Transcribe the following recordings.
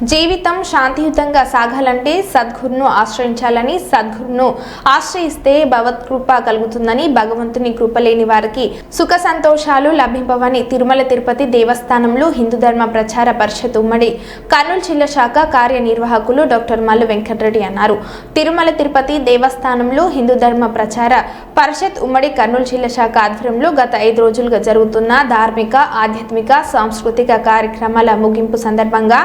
జీవితం శాంతియుతంగా సాగాలంటే సద్గురును ఆశ్రయించాలని సద్గురును ఆశ్రయిస్తే భగవత్కృప కలుగుతుందని భగవంతుని కృప లేని వారికి సుఖ సంతోషాలు లభింపవని తిరుమల తిరుపతి దేవస్థానంలో హిందూ ధర్మ ప్రచార పరిషత్ ఉమ్మడి కర్నూలు జిల్లా శాఖ కార్యనిర్వాహకులు డాక్టర్ మల్లు వెంకటరెడ్డి అన్నారు. తిరుమల తిరుపతి దేవస్థానంలో హిందూ ధర్మ ప్రచార పరిషత్ ఉమ్మడి కర్నూలు జిల్లా శాఖ ఆధ్వర్యంలో గత ఐదు రోజులుగా జరుగుతున్న ధార్మిక ఆధ్యాత్మిక సాంస్కృతిక కార్యక్రమాల ముగింపు సందర్భంగా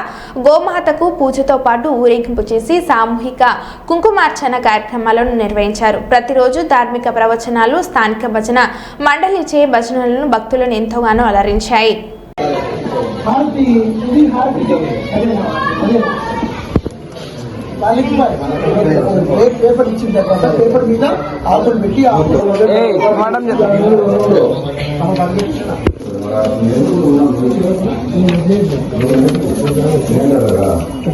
గోమాతకు పూజతో పాటు ఊరేగింపు చేసి సామూహిక కుంకుమార్చన కార్యక్రమాలను నిర్వహించారు. ప్రతిరోజు ధార్మిక ప్రవచనాలు స్థానిక భజన మండలిచే భజనలను భక్తులను ఎంతోగానో అలరించాయి. పేపర్ ఇచ్చిన తర్వాత పేపర్ మీద ఆకులు పెట్టి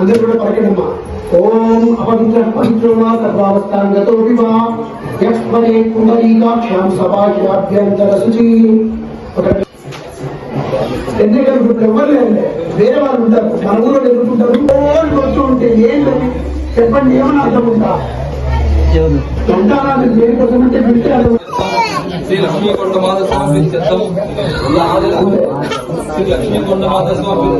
అందరూ కూడా పలకడమ్మా ఓం అపవిత్ర పవిత్రమా సర్వావస్థాంగతో వివా యస్మరే కుండలీకాక్షాం సభాభ్యంతర శుచి ఎందుకంటే ఇప్పుడు ఎవరు లేదండి వేరే వాళ్ళు ఉంటారు మన ఊళ్ళో ఎదుర్కొంటారు రోజు వస్తూ ఉంటే ఏంటది చెప్పండి ఏమని అర్థం ఉంటా సంతానాలు దేనికోసం అంటే పిలిస్తే అది శ్రీ లక్ష్మీ కొండమాత స్వామి చిత్తం శ్రీ లక్ష్మీ కొండమాత స్వామి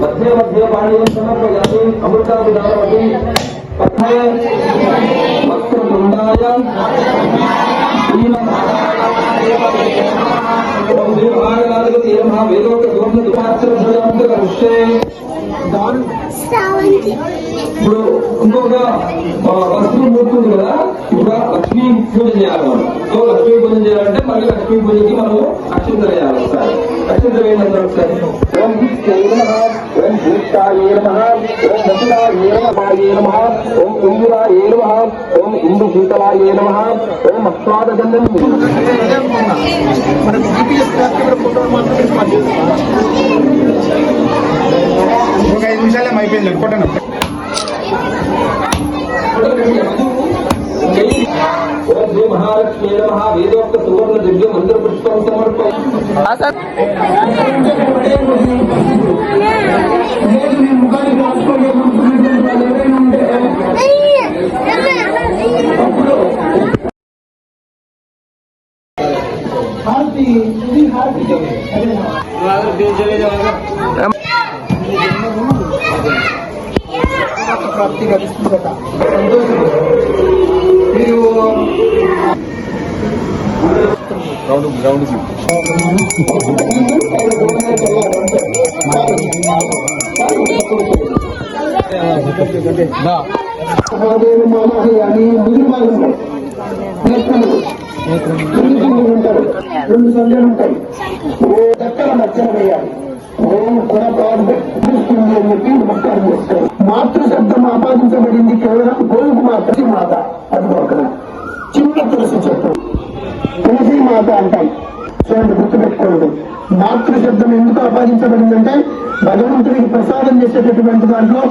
మధ్య మధ్య పాణీయం సమర్పయామి అమృతాభిధానమపి పథయ వక్రతుండాయ వేదోక్త సువర్ణ దుపాత్రే దాని ఇప్పుడు ఇంకొక ఆ, వస్తువు మూర్తుంది కదా? ఇప్పుడు లక్ష్మీ పూజ చేయాలి మనం. సో లక్ష్మీ పూజ చేయాలంటే మళ్ళీ లక్ష్మీ పూజకి మనం అక్షంతలు వేయాలి ఒకసారి. అక్షంతలు వేయాలంటే ఒకసారి. ఓం ఓం భూతాయే ఓం ఓం ఇందురాయే ఓం ఇందు శీతలాయే ఓం అస్వాదగంధం జీపీఎస్ మాత్రమే నిమిషాలు అయిపోయింది ఫోటోను ఓం శ్రీ మహాలక్ష్మీ నమః వేదోక్త ప్రాప్తి లభిస్తుంది కదా సంతోషం మీరు మహాదేవి మామహి అని ముందు రెండు సంఖ్యలు ఉంటారు రెండు సంఖ్యలు ఉంటాయి ఓ దక్కల మధ్యన వేయాలి ఓం కొనపాడు అని చెప్పి చేస్తారు. మాతృ శబ్దం ఆపాదించబడింది కేవలం గోవుకు మాత్రమే మాత. అది ఒక చిన్న తులసి చెట్టు. తులసి మాత అంటాం చూడండి గుర్తుపెట్టుకోండి. మాతృ శబ్దం ఎందుకు ఆపాదించబడిందంటే భగవంతుడికి ప్రసాదం చేసేటటువంటి దాంట్లో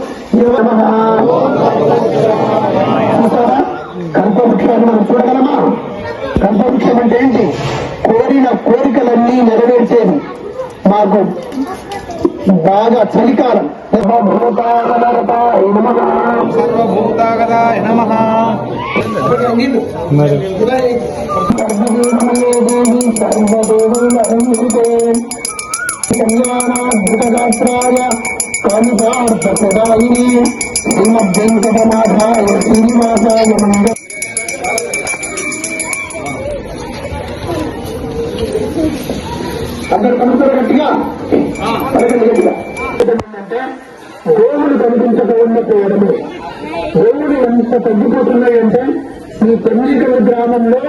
చూసారా కల్పవృక్షాన్ని మనం చూడగలమా? కల్పవృక్షం అంటే ఏంటి? కోరిన కోరికలన్నీ నెరవేర్చేది మాకు బాగా చలికాలం సర్వభూతాగతాయ నమః. కళ్యాణాద్భుతగాత్రాయ కామితార్థప్రదాయిని శ్రీమద్వెంకటనాథాయ శ్రీనివాసాయ మంగళ అందరు పలకండి గట్టిగా ఏంటంటే గోవులు కనిపించకుండా గోవులు ఎంత తగ్గిపోతున్నాయంటే ఈ పెన్నికల గ్రామంలో